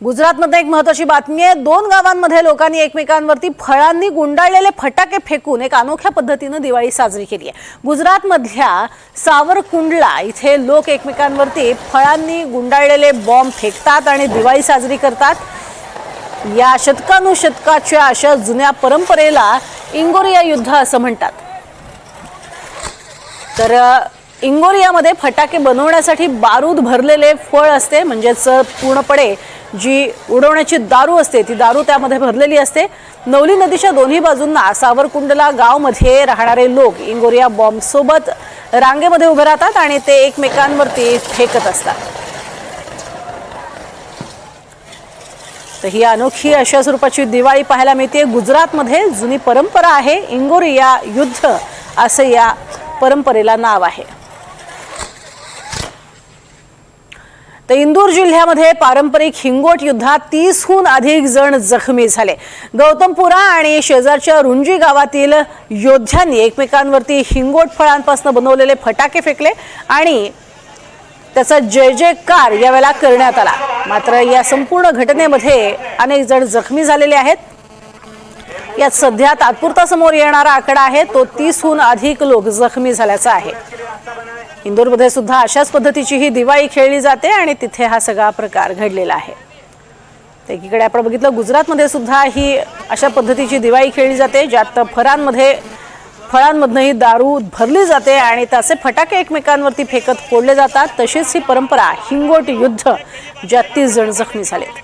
गुजरातमध्ये एक महत्वाची बातमी आहे. दोन गावांमध्ये लोकांनी एकमेकांवरती फळांनी गुंडाळलेले फटाके फेकून एक अनोख्या पद्धतीनं दिवाळी साजरी केली आहे. गुजरातमधल्या सावरकुंडला इथे लोक एकमेकांवरती फळांनी गुंडाळलेले बॉम्ब फेकतात आणि दिवाळी साजरी करतात. या शतकानुशतकाच्या अशा जुन्या परंपरेला इंगोरिया युद्ध असं म्हणतात. तर इंगोरियामध्ये फटाके बनवण्यासाठी बारूद भरलेले फळ असते. म्हणजेच पूर्णपणे जी उडवण्याची दारू असते ती दारू त्यामध्ये भरलेली असते. नवली नदीच्या दोन्ही बाजूंना सावरकुंडला गावमध्ये राहणारे लोक इंगोरिया बॉम्बसोबत रांगेमध्ये उभे राहतात आणि ते एकमेकांवरती फेकत असतात. तर ही अनोखी अशा स्वरूपाची दिवाळी पाहायला मिळते. गुजरातमध्ये जुनी परंपरा आहे इंगोरिया युद्ध असं या परंपरेला नाव आहे. तर इंदूर जिल्ह्यामध्ये पारंपरिक हिंगोट युद्धात तीसहून अधिक जण जखमी झाले. गौतमपुरा आणि शेजारच्या रुंजी गावातील योद्ध्यांनी एकमेकांवरती हिंगोट फळांपासून बनवलेले फटाके फेकले आणि त्याचा जय जयकार यावेळेला करण्यात आला. मात्र या संपूर्ण घटनेमध्ये अनेक जण जखमी झालेले आहेत. यात सध्या तात्पुरता समोर येणारा आकडा आहे तो तीसहून अधिक लोक जखमी झाल्याचा आहे. इंदोरमध्ये सुद्धा अशाच पद्धतीची ही दिवाळी खेळली जाते आणि तिथे हा सगळा प्रकार घडलेला आहे. एकीकडे आपण बघितलं गुजरातमध्ये सुद्धा ही अशा पद्धतीची दिवाळी खेळली जाते ज्यात फरांमध्ये फळांमधनंही दारू भरली जाते आणि त्याचे फटाके एकमेकांवरती फेकत फोडले जातात. तशीच ही परंपरा हिंगोट युद्ध ज्यात तीस जण जखमी झालेत.